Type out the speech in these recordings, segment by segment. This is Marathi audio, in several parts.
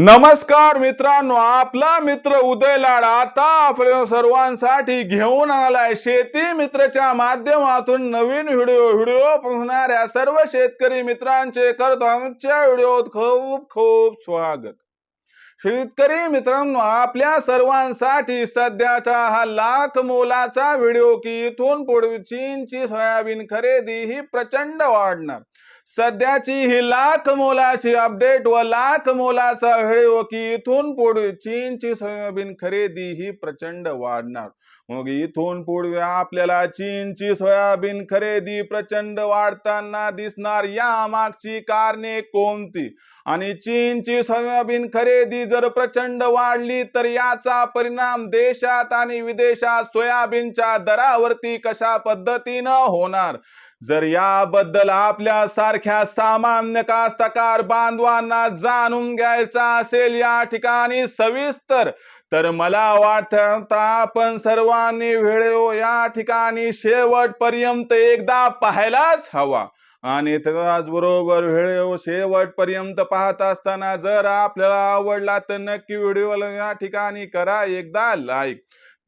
नमस्कार मित्रांनो आपला मित्र उदय लाड आता आपल्या सर्वांसाठी घेऊन आलाय. शेती मित्रच्या माध्यमातून नवीन व्हिडिओ व्हिडिओ पाहणाऱ्या सर्व शेतकरी मित्रांचे करतो आमच्या व्हिडिओत खूप खूप स्वागत. शेतकरी मित्रांनो आपल्या सर्वांसाठी सध्याचा हा लाख मोलाचा व्हिडिओ की इथून पुढे चीनची सोयाबीन खरेदी ही प्रचंड वाढणार. सध्याची ही लाख मोलाची अपडेट व लाख मोलाचा व्हिडिओ की इथून पुढे चीनची सोयाबीन खरेदी ही प्रचंड वाढणार. मग इथून पुढे आपल्याला चीनची सोयाबीन खरेदी प्रचंड वाढताना दिसणार. या मागची कारणे कोणती? आणि चीनची सोयाबीन खरेदी जर प्रचंड वाढली तर याचा परिणाम देशात आणि विदेशात सोयाबीनच्या दरावरती कशा पद्धतीनं होणार? जर याबद्दल आपल्या सारख्या सामान्य कास्तकार बांधवांना जाणून घ्यायचा असेल या ठिकाणी सविस्तर तर मला वाटतं आपण सर्वांनी व्हिडिओ या ठिकाणी शेवटपर्यंत एकदा पाहायलाच हवा. आणि त्याचबरोबर व्हिडिओ शेवटपर्यंत पाहत असताना जर आपल्याला आवडला तर नक्की व्हिडिओला या ठिकाणी करा एकदा लाईक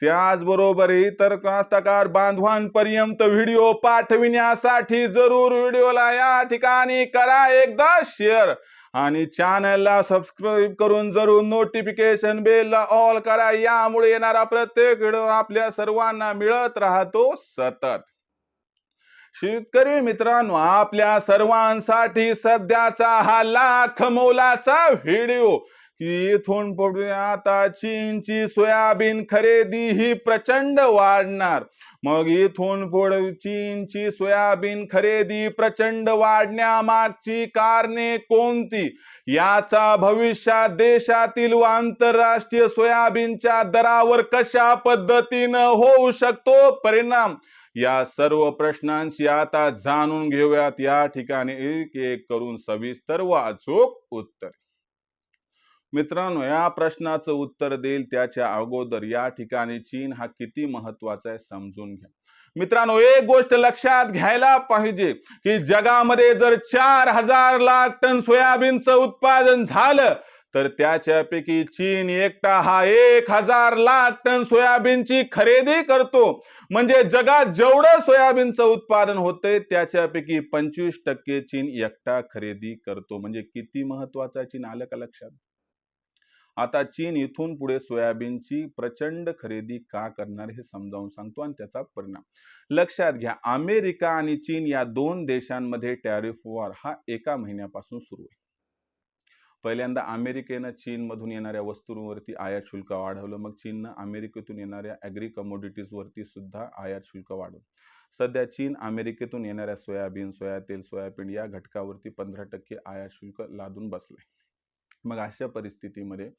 त्याचबरोबर इतर कास्तकार बांधवांपर्यंत व्हिडिओ पाठविण्यासाठी जरूर व्हिडिओला या ठिकाणी करा एकदा शेअर. आणि चॅनलला सबस्क्राईब करून जरूर नोटिफिकेशन बेलला ऑल करा. यामुळे येणारा प्रत्येक व्हिडिओ आपल्या सर्वांना मिळत राहतो सतत. शेतकरी मित्रांनो आपल्या सर्वांसाठी सध्याचा हा लाख मोलाचा व्हिडिओ. की इथून पडून आता चीनची सोयाबीन खरेदी ही प्रचंड वाढणार. मग इथून पुढे चीनची सोयाबीन खरेदी प्रचंड वाढण्यामागची कारणे कोणती? याचा भविष्यात देशातील व आंतरराष्ट्रीय सोयाबीनच्या दरावर कशा पद्धतीनं होऊ शकतो परिणाम? या सर्व प्रश्नांची आता जाणून घेऊयात. या ठिकाणी एक एक करून सविस्तर व अचूक उत्तर. मित्रांनो या प्रश्नाचं उत्तर देईल त्याच्या अगोदर. या ठिकाणी चीन हा किती महत्त्वाचा आहे समजून घ्या. मित्रांनो एक गोष्ट लक्षात घ्यायला पाहिजे की जगामध्ये जर चार हजार लाख टन सोयाबीनचं उत्पादन झालं तर त्याच्यापैकी चीन एकटा हा एक हजार लाख टन सोयाबीनची खरेदी करतो. म्हणजे जगात जेवढं सोयाबीनचं उत्पादन होतंय त्याच्यापैकी पंचवीस टक्के चीन एकटा खरेदी करतो. म्हणजे किती महत्त्वाचा चीन? आलं का लक्षात? आता चीन इथून पुढे सोयाबीनची प्रचंड खरेदी का करणार हे समजावून सांगतो आणि त्याचा परिणाम. लक्षात घ्या अमेरिका आणि चीन या दोन देशांमध्ये टॅरिफ वॉर हा एका महिन्यापासून सुरू आहे. पहिल्यांदा अमेरिकेनं चीनमधून येणाऱ्या वस्तूंवरती आयात शुल्क वाढवलं मग चीननं अमेरिकेतून येणाऱ्या ॲग्री कमोडिटीजवरती सुद्धा आयात शुल्क वाढवलं. सध्या चीन अमेरिकेतून येणाऱ्या सोयाबीन सोयातेल सोयाबीन या घटकावरती पंधरा टक्के आयात शुल्क लादून बसले मग अशा परिस्थितीमध्ये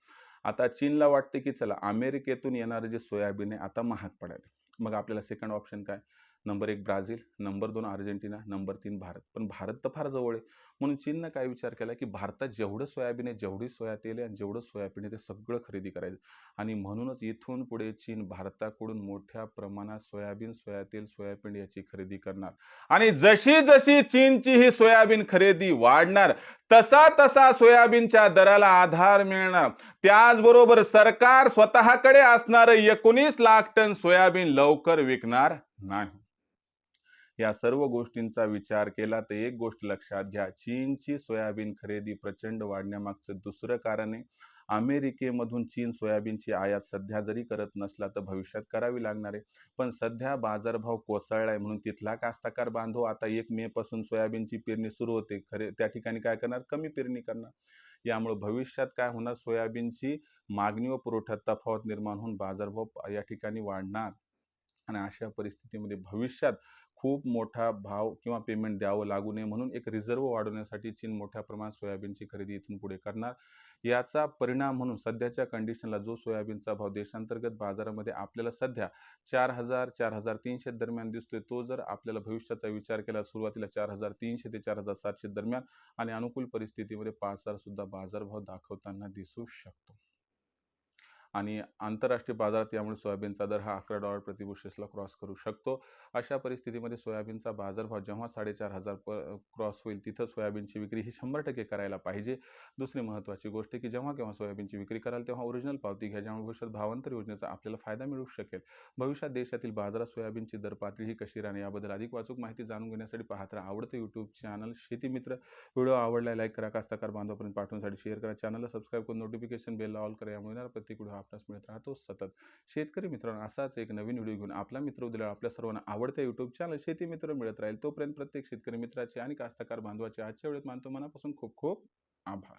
आता चीनला वाटते की चला अमेरिकेतून येणारे जे सोयाबीन आहे आता महाग पडायला मग आपल्याला सेकंड ऑप्शन काय? नंबर एक ब्राझील नंबर दोन अर्जेंटिना नंबर तीन भारत. पण भारत तर फार जवळ आहे. म्हणून चीननं काय विचार केला की भारतात जेवढं सोयाबीन आहे जेवढी सोया तेल आहे आणि जेवढं सोयाबीन आहे ते सगळं खरेदी करायचं. आणि म्हणूनच इथून पुढे चीन भारताकडून मोठ्या प्रमाणात सोयाबीन सोया तेल सोयाबीन याची खरेदी करणार. आणि जशी जशी चीनची ही सोयाबीन खरेदी वाढणार तसा तसा सोयाबीनच्या दराला आधार मिळणार. त्याचबरोबर सरकार स्वतःकडे असणारं एकोणीस लाख टन सोयाबीन लवकर विकणार नाही. या सर्व गोष्टींचा विचार केला तर एक गोष्ट लक्षात घ्या चीनची सोयाबीन खरेदी प्रचंड वाढण्यामागचं दुसरं कारण आहे. अमेरिकेमधून चीन सोयाबीनची आयात सध्या जरी करत नसला तर भविष्यात करावी लागणार आहे. पण सध्या बाजारभाव कोसळलाय म्हणून तिथला कास्तकार बांधव आता एक मे पासून सोयाबीनची पेरणी सुरू होते. खरे त्या ठिकाणी काय करणार? कमी पेरणी करणार. यामुळे भविष्यात काय होणार? सोयाबीनची मागणी व पुरवठ्यात तफावत निर्माण होऊन बाजारभाव या ठिकाणी वाढणार. आणि अशा परिस्थितीमध्ये भविष्यात खूप मोठा भाव किंवा पेमेंट द्यावं लागू नये म्हणून एक रिझर्व वाढवण्यासाठी चीन मोठ्या प्रमाणात सोयाबीनची खरेदी इथून पुढे करणार. याचा परिणाम म्हणून सध्याच्या कंडिशनला जो सोयाबीनचा भाव देशांतर्गत बाजारामध्ये आपल्याला सध्या चार हजार चार हजार तीनशे दरम्यान दिसतोय तो जर आपल्याला भविष्याचा विचार केला सुरुवातीला चार हजार तीनशे ते चार हजार सातशे दरम्यान आणि अनुकूल परिस्थितीमध्ये पाच हजार सुद्धा बाजारभाव दाखवताना दिसू शकतो. आणि आंतरराष्ट्रीय बाजारात यामुळे सोयाबीनचा दर हा अकरा डॉलर प्रतिबुशेसला क्रॉस करू शकतो. अशा परिस्थितीमध्ये सोयाबीनचा बाजारभाव जेव्हा साडेचार हजार प क्रॉस होईल तिथं सोयाबीनची विक्री ही शंभर टक्के करायला पाहिजे. दुसरी महत्त्वाची गोष्ट की जेव्हा केव्हा सोयाबीनची विक्री कराल तेव्हा ओरिजिनल पावती घ्या ज्यामुळे भविष्यात भावांतर योजनेचा आपल्याला फायदा मिळू शकेल. भविष्यात देशातील बाजारात सोयाबीनची दर पातळी ही कशी राहणे याबद्दल अधिक वाचूक माहिती जाणून घेण्यासाठी पाहत राहा आवडतं यूट्यूब चॅनल शेतीमित्र व्हिडिओ आवडला लाईक करा कास्ताकार बांधवापर्यंत पाठवण्यासाठी शेअर करा. चॅनलला सबस्क्राईब करून नोटिफिकेशन बेल ऑल करा यामुळे प्रत्येक व्हिडिओ आपल्यास मिळत राहतो सतत. शेतकरी मित्रांनो असाच एक नवीन व्हिडिओ घेऊन आपला मित्र उद्या आपल्या सर्वांना आवडत्या युट्यूब चॅनल शेती मित्र मिळत राहील. तोपर्यंत प्रत्येक शेतकरी मित्राचे आणि कास्तकार बांधवाचे आजच्या वेळेत मानतो मनापासून खूप खूप आभार.